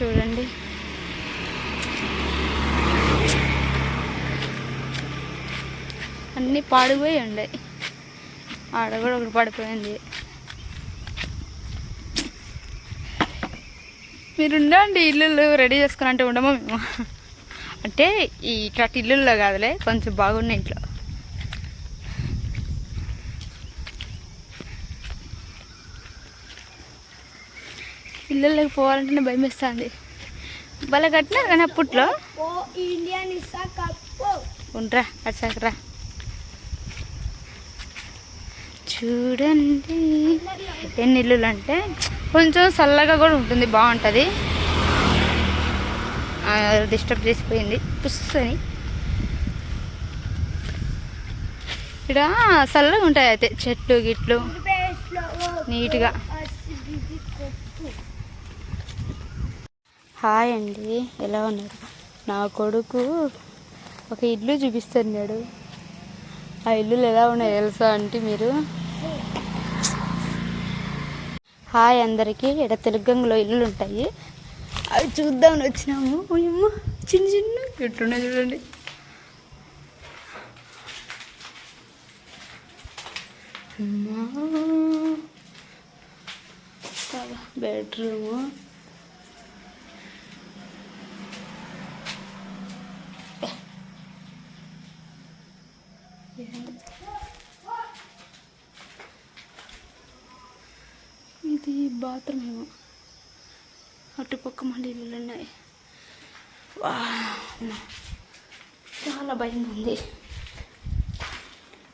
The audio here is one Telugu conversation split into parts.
చూడండి. అన్నీ పాడిపోయి ఉండే. ఆడ కూడా ఒకటి పడిపోయింది. మీరు ఉండండి ఇల్లు రెడీ చేసుకుని అంటే ఉండమో మేము? అంటే ఈ ఇట్లాంటి ఇల్లుల్లో కాదులే కొంచెం బాగున్నాయి ఇంట్లో. ఇల్లులోకి పోవాలంటేనే భయం వేస్తుంది భలే కట్టినారు కానీ అప్పట్లో. ఉండరా అట్సాకరా చూడండి. ఎన్ని ఇల్లులు అంటే కొంచెం చల్లగా కూడా ఉంటుంది బాగుంటుంది. డిస్టర్బ్ చేసిపోయింది పుస్తని ఇక్కడ చల్లగా ఉంటాయి అయితే చెట్లు గిట్లు. నీట్గా. హాయ్ అండి ఎలా ఉన్నారు? నా కొడుకు ఒక ఇల్లు చూపిస్తున్నాడు. ఆ ఇల్లులు ఎలా ఉన్నాయి తెలుసా అంటే మీరు? హాయ్ అందరికీ ఇక్కడ తెలుగంగలో ఇల్లులు ఉంటాయి. అవి చూద్దామని వచ్చినాము. మేము చిన్న చిన్న ఎట్లున్నాయి చూడండి. అమ్మా బెడ్రూము. ఇది బాత్రూమ్ ఏమో. అటుపక్క మళ్ళీ ఇల్లులు ఉన్నాయి. చాలా భయం ఉంది.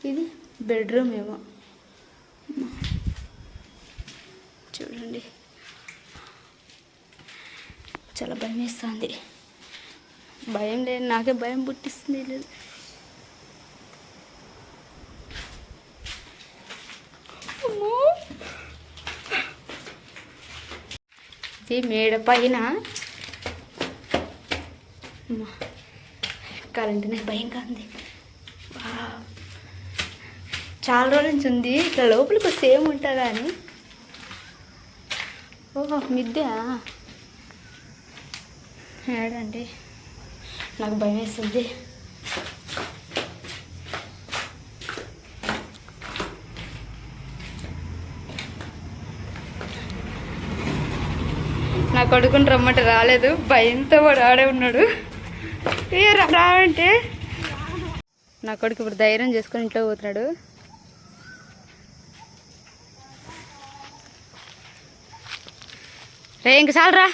ఇది బెడ్రూమ్ ఏమో. చూడండి. చాలా భయం వేస్తుంది. భయం లేదు. నాకే భయం పుట్టిస్తుంది. లేదు ఇది మేడ పైన కరెంటు నాకు భయంగా ఉంది. వావ్. చాలా రోజుల నుంచి ఉంది ఇట్లా లోపలికి వస్తే ఉంటుందా అని ఓహో మిద్దె ఏడండి నాకు భయం వేస్తుంది. నా కొడుకుని రమ్మంటే రాలేదు. భయంతో వాడు ఆడే ఉన్నాడు. ఏ రా- నా కొడుకు ఇప్పుడు ధైర్యం చేసుకొని ఇంట్లో పోతున్నాడు. రే ఇంక చాలరా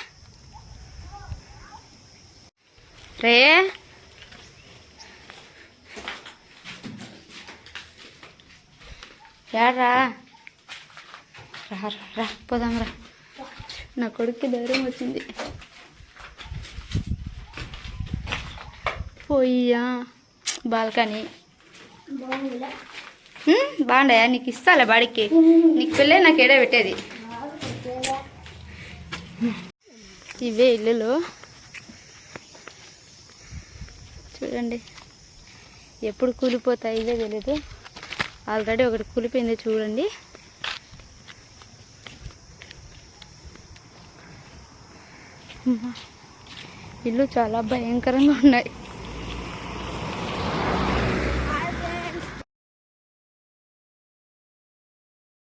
రే. యాడ్రా? రా, రా పోదాం రా. నా కొడుక్కి ధైర్యం వచ్చింది. పోయ్యా. బాల్కనీ. బాగుండయా? నీకు ఇస్తాలే బాడికి. నీకు పిల్లే నాకు ఏడా పెట్టేది? ఇవే ఇల్లులు. చూడండి. ఎప్పుడు కూలిపోతాయి ఇదే తెలీదు. ఆల్రెడీ ఒకటి కూలిపోయింది చూడండి. ఇల్లు చాలా భయంకరంగా ఉన్నాయి.